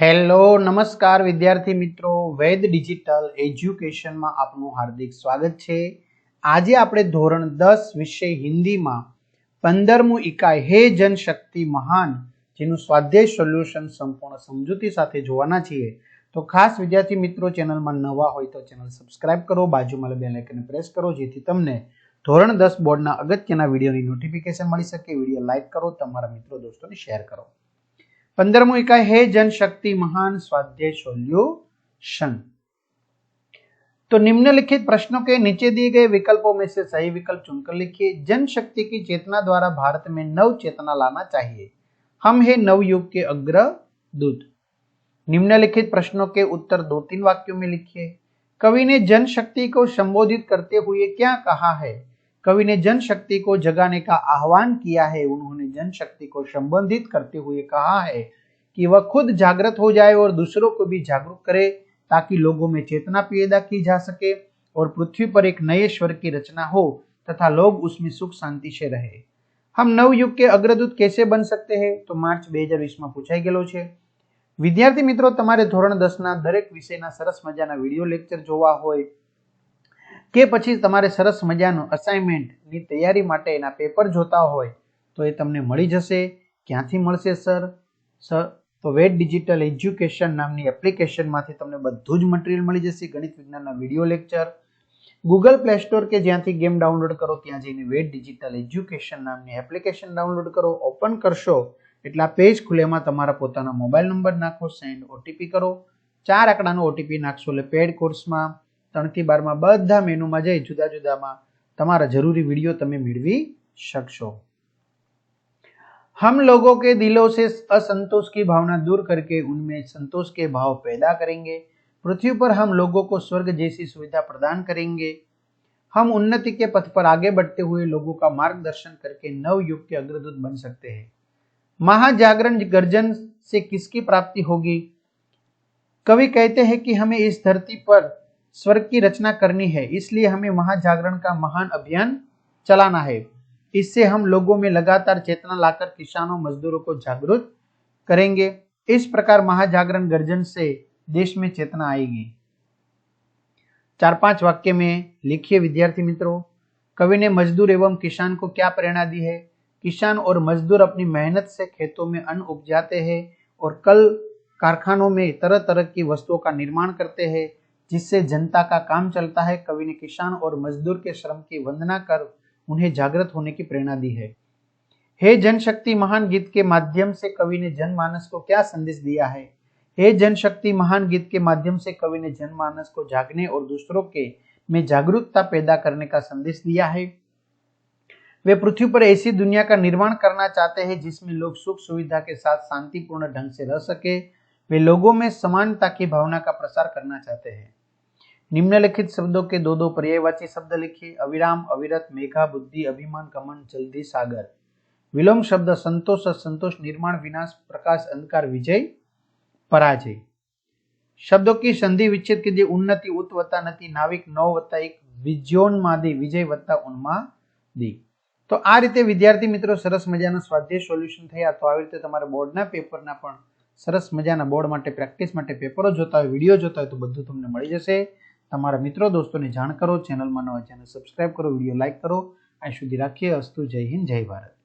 Hello, નમસ્કાર વિદ્યાર્થી મિત્રો. વેદ ડિજિટલ એજ્યુકેશનમાં આપનું હાર્દિક સ્વાગત છે. આજે આપણે ધોરણ દસ વિષય હિન્દીમાં પંદરમું ઇકાઈ હે જનશક્તિ મહાન, જેનું સ્વાધ્યાય સોલ્યુશન સંપૂર્ણ સમજૂતી સાથે જોવાના છીએ. તો ખાસ વિદ્યાર્થી મિત્રો, ચેનલમાં નવા હોય તો ચેનલ સબસ્ક્રાઇબ કરો, બાજુમાં બે લાઇકને પ્રેસ કરો, જેથી તમને ધોરણ દસ બોર્ડના અગત્યના વિડીયોની નોટિફિકેશન મળી શકે. વીડિયો લાઇક કરો, તમારા મિત્રો, દોસ્તોને શેર કરો. पंद्रहवीं इकाई है, जनशक्ति महान स्वाध्याय सोल्यूशन तो निम्नलिखित प्रश्नों के नीचे दिए गए विकल्पों में से सही विकल्प चुनकर लिखिए। जनशक्ति की चेतना द्वारा भारत में नव चेतना लाना चाहिए। हम है नवयुग के अग्रदूत। निम्नलिखित प्रश्नों के उत्तर दो तीन वाक्यों में लिखिए। कवि ने जनशक्ति को संबोधित करते हुए क्या कहा है? कवि ने जनशक्ति को जगाने का आह्वान किया है उन्होंने जनशक्ति को संबोधित करते हुए कहा है कि वह खुद जागृत हो जाए और दूसरों को भी जागरूक करे ताकि लोगों में चेतना पैदा की जा सके और पृथ्वी पर एक नए स्वर की रचना हो तथा लोग उसमें सुख शांति से रहे हम नवयुग के अग्रदूत कैसे बन सकते हैं તો માર્ચ બે હજાર વીસમાં પૂછાઈ ગયેલો છે વિદ્યાર્થી મિત્રો તમારે ધોરણ દસના દરેક વિષયના સરસ મજાના વિડીયો લેક્ચર જોવા હોય કે પછી તમારે સરસ મજાનું અસાઇનમેન્ટની તૈયારી માટે એના પેપર જોતા હોય, તો એ તમને મળી જશે. ક્યાંથી મળશે સર સર તો વેટ ડિજિટલ એજ્યુકેશન નામની એપ્લિકેશનમાંથી તમને બધું જ મટીરિયલ મળી જશે. ગણિત વિજ્ઞાનના video lecture Google Play store કે જ્યાંથી ગેમ ડાઉનલોડ કરો, ત્યાં જઈને વેટ ડિજિટલ એજ્યુકેશન નામની એપ્લિકેશન ડાઉનલોડ કરો ઓપન કરશો, એટલે પેજ ખુલે, એમાં તમારા પોતાના મોબાઈલ નંબર નાખો સેન્ડ ઓટીપી કરો. ચાર આંકડાનો ઓટીપી નાખશો, એટલે પેડ કોર્સમાં ત્રણથી બારમાં બધા મેનુમાં જઈ જુદા જુદામાં તમારા જરૂરી વિડીયો તમે મેળવી શકશો हम लोगों के दिलों से असंतोष की भावना दूर करके उनमें संतोष के भाव पैदा करेंगे पृथ्वी पर हम लोगों को स्वर्ग जैसी सुविधा प्रदान करेंगे हम उन्नति के पथ पर आगे बढ़ते हुए लोगों का मार्गदर्शन करके नव युग के अग्रदूत बन सकते हैं महाजागरण गर्जन से किसकी प्राप्ति होगी कवि कहते हैं कि हमें इस धरती पर स्वर्ग की रचना करनी है। इसलिए हमें महाजागरण का महान अभियान चलाना है। इससे हम लोगों में लगातार चेतना लाकर किसानों, मजदूरों को जागरूक करेंगे। इस प्रकार महाजागरण गर्जन से देश में चेतना आएगी। चार पाँच वाक्य में लिखिए, विद्यार्थी मित्रों। कवि ने मजदूर एवं किसान को क्या प्रेरणा दी है? किसान और मजदूर अपनी मेहनत से खेतों में अन्न उपजाते हैं और कल कारखानों में तरह तरह की वस्तुओं का निर्माण करते हैं। जिससे जनता का काम चलता है, कवि ने किसान और मजदूर के श्रम की वंदना कर उन्हें जागृत होने की प्रेरणा दी है। हे जनशक्ति महान गीत के माध्यम से कवि ने जनमानस को क्या संदेश दिया है? हे जनशक्ति महान गीत के माध्यम से कवि ने जनमानस को जागने और दूसरों के में जागरूकता पैदा करने का संदेश दिया है। वे पृथ्वी पर ऐसी दुनिया का निर्माण करना चाहते हैं जिसमें लोग सुख सुविधा के साथ शांतिपूर्ण ढंग से रह सके। वे लोगों में समानता की भावना का प्रसार करना चाहते हैं। निम्नलिखित शब्दों के दो दो पर्यायवाची शब्द लिखिए अविराम अविरत मेघा बुद्धि अभिमान कमन जल्दी सागर विलोम शब्द संतोष संतोष निर्माण विनाश प्रकाश अंधकार विजय पराजय शब्दों की संधि विच्छेद कीजिए उन्नति उत वत्ता नति नाविक नौ वत्ता एक વિજ્યોન્માદી વિજય વત્તા ઉન્માદી તો આ રીતે વિદ્યાર્થી મિત્રો સરસ મજાના સ્વાધ્યાય સોલ્યુશન થયા તો આવી રીતે તમારે બોર્ડના પેપરના પણ સરસ મજાના બોર્ડ માટે પ્રેક્ટિસ માટે પેપરો જોતા હોય વિડીયો જોતા હોય તો બધું તમને મળી જશે તમારા મિત્રો, દોસ્તોને જાણ કરો, ચેનલમાં નવા ચેનલ સબસ્ક્રાઇબ કરો, વીડિયો લાઇક કરો. અહીં સુધી રાખીએ. અસ્તુ જય હિન્દ, જય ભારત.